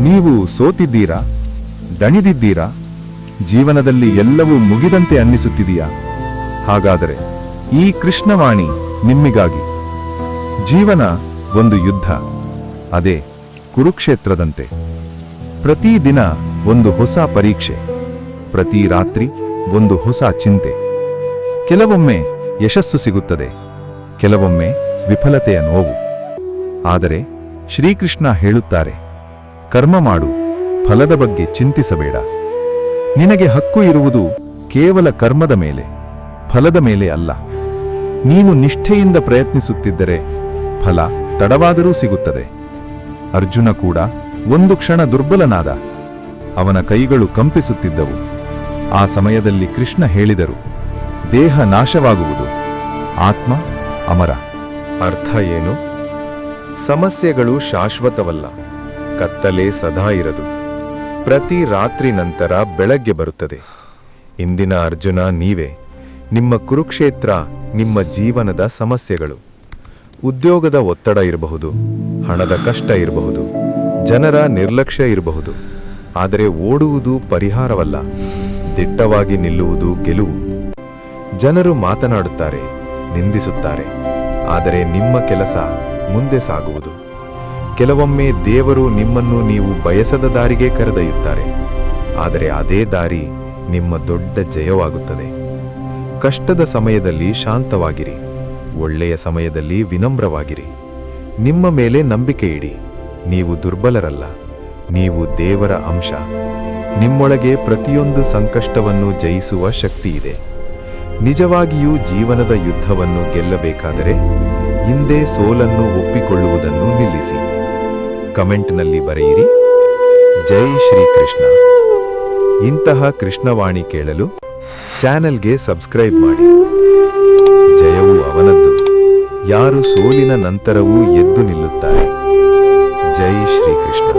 ನೀವು ಸೋತಿದ್ದೀರಾ? ದಣಿದಿದ್ದೀರಾ? ಜೀವನದಲ್ಲಿ ಎಲ್ಲವೂ ಮುಗಿದಂತೆ ಅನ್ನಿಸುತ್ತಿದೆಯಾ? ಹಾಗಾದರೆ ಈ ಕೃಷ್ಣವಾಣಿ ನಿಮ್ಮಿಗಾಗಿ. ಜೀವನ ಒಂದು ಯುದ್ಧ, ಅದೇ ಕುರುಕ್ಷೇತ್ರದಂತೆ. ಪ್ರತಿ ದಿನ ಒಂದು ಹೊಸ ಪರೀಕ್ಷೆ, ಪ್ರತಿ ರಾತ್ರಿ ಒಂದು ಹೊಸ ಚಿಂತೆ. ಕೆಲವೊಮ್ಮೆ ಯಶಸ್ಸು ಸಿಗುತ್ತದೆ, ಕೆಲವೊಮ್ಮೆ ವಿಫಲತೆಯ ನೋವು. ಆದರೆ ಶ್ರೀಕೃಷ್ಣ ಹೇಳುತ್ತಾರೆ ಕರ್ಮ ಮಾಡು, ಫಲದ ಬಗ್ಗೆ ಚಿಂತಿಸಬೇಡ. ನಿನಗೆ ಹಕ್ಕು ಇರುವುದು ಕೇವಲ ಕರ್ಮದ ಮೇಲೆ, ಫಲದ ಮೇಲೆ ಅಲ್ಲ. ನೀನು ನಿಷ್ಠೆಯಿಂದ ಪ್ರಯತ್ನಿಸುತ್ತಿದ್ದರೆ ಫಲ ತಡವಾದರೂ ಸಿಗುತ್ತದೆ. ಅರ್ಜುನ ಕೂಡ ಒಂದು ಕ್ಷಣ ದುರ್ಬಲನಾದ, ಅವನ ಕೈಗಳು ಕಂಪಿಸುತ್ತಿದ್ದವು. ಆ ಸಮಯದಲ್ಲಿ ಕೃಷ್ಣ ಹೇಳಿದರು, ದೇಹ ನಾಶವಾಗುವುದು. ಆತ್ಮ ಅಮರ. ಅರ್ಥ ಏನು? ಸಮಸ್ಯೆಗಳು ಶಾಶ್ವತವಲ್ಲ. ಕತ್ತಲೆ ಸದಾ ಇರದು. ಪ್ರತಿ ರಾತ್ರಿ ನಂತರ ಬೆಳಗ್ಗೆ ಬರುತ್ತದೆ. ಇಂದಿನ ಅರ್ಜುನ, ನೀವೇ, ನಿಮ್ಮ ಕುರುಕ್ಷೇತ್ರ, ನಿಮ್ಮ ಜೀವನದ ಸಮಸ್ಯೆಗಳು. ಉದ್ಯೋಗದ ಒತ್ತಡ ಇರಬಹುದು, ಹಣದ ಕಷ್ಟ ಇರಬಹುದು, ಜನರ ನಿರ್ಲಕ್ಷ್ಯ ಇರಬಹುದು. ಆದರೆ ಓಡುವುದು ಪರಿಹಾರವಲ್ಲ. ದಿಟ್ಟವಾಗಿ ನಿಲ್ಲುವುದು ಗೆಲುವು. ಜನರು ಮಾತನಾಡುತ್ತಾರೆ, ನಿಂದಿಸುತ್ತಾರೆ. ಆದರೆ ನಿಮ್ಮ ಕೆಲಸ ಮುಂದೆ ಸಾಗುವುದು. ಕೆಲವೊಮ್ಮೆ ದೇವರು ನಿಮ್ಮನ್ನು ನೀವು ಬಯಸದ ದಾರಿಗೆ ಕರೆದೊಯ್ಯುತ್ತಾರೆ. ಆದರೆ ಅದೇ ದಾರಿ ನಿಮ್ಮ ದೊಡ್ಡ ಜಯವಾಗುತ್ತದೆ. ಕಷ್ಟದ ಸಮಯದಲ್ಲಿ ಶಾಂತವಾಗಿರಿ. ಒಳ್ಳೆಯ ಸಮಯದಲ್ಲಿ ವಿನಮ್ರವಾಗಿರಿ. ನಿಮ್ಮ ಮೇಲೆ ನಂಬಿಕೆ ಇಡಿ. ನೀವು ದುರ್ಬಲರಲ್ಲ. ನೀವು ದೇವರ ಅಂಶ. ನಿಮ್ಮೊಳಗೆ ಪ್ರತಿಯೊಂದು ಸಂಕಷ್ಟವನ್ನು ಜಯಿಸುವ ಶಕ್ತಿ ಇದೆ. ನಿಜವಾಗಿಯೂ ಜೀವನದ ಯುದ್ಧವನ್ನು ಗೆಲ್ಲಬೇಕಾದರೆ ಹಿಂದೆ ಸೋಲನ್ನು ಒಪ್ಪಿಕೊಳ್ಳುವುದನ್ನು ನಿಲ್ಲಿಸಿ. ಕಮೆಂಟ್ನಲ್ಲಿ ಬರೆಯಿರಿ. ಜೈ ಶ್ರೀಕೃಷ್ಣ. ಇಂತಹ ಕೃಷ್ಣವಾಣಿ ಕೇಳಲು ಚಾನೆಲ್ಗೆ ಸಬ್ಸ್ಕ್ರೈಬ್ ಮಾಡಿ. ಜಯವು ಅವನದ್ದು. ಯಾರು ಸೋಲಿನ ನಂತರವೂ ಎದ್ದು ನಿಲ್ಲುತ್ತಾರೆ. ಜೈ ಶ್ರೀಕೃಷ್ಣ.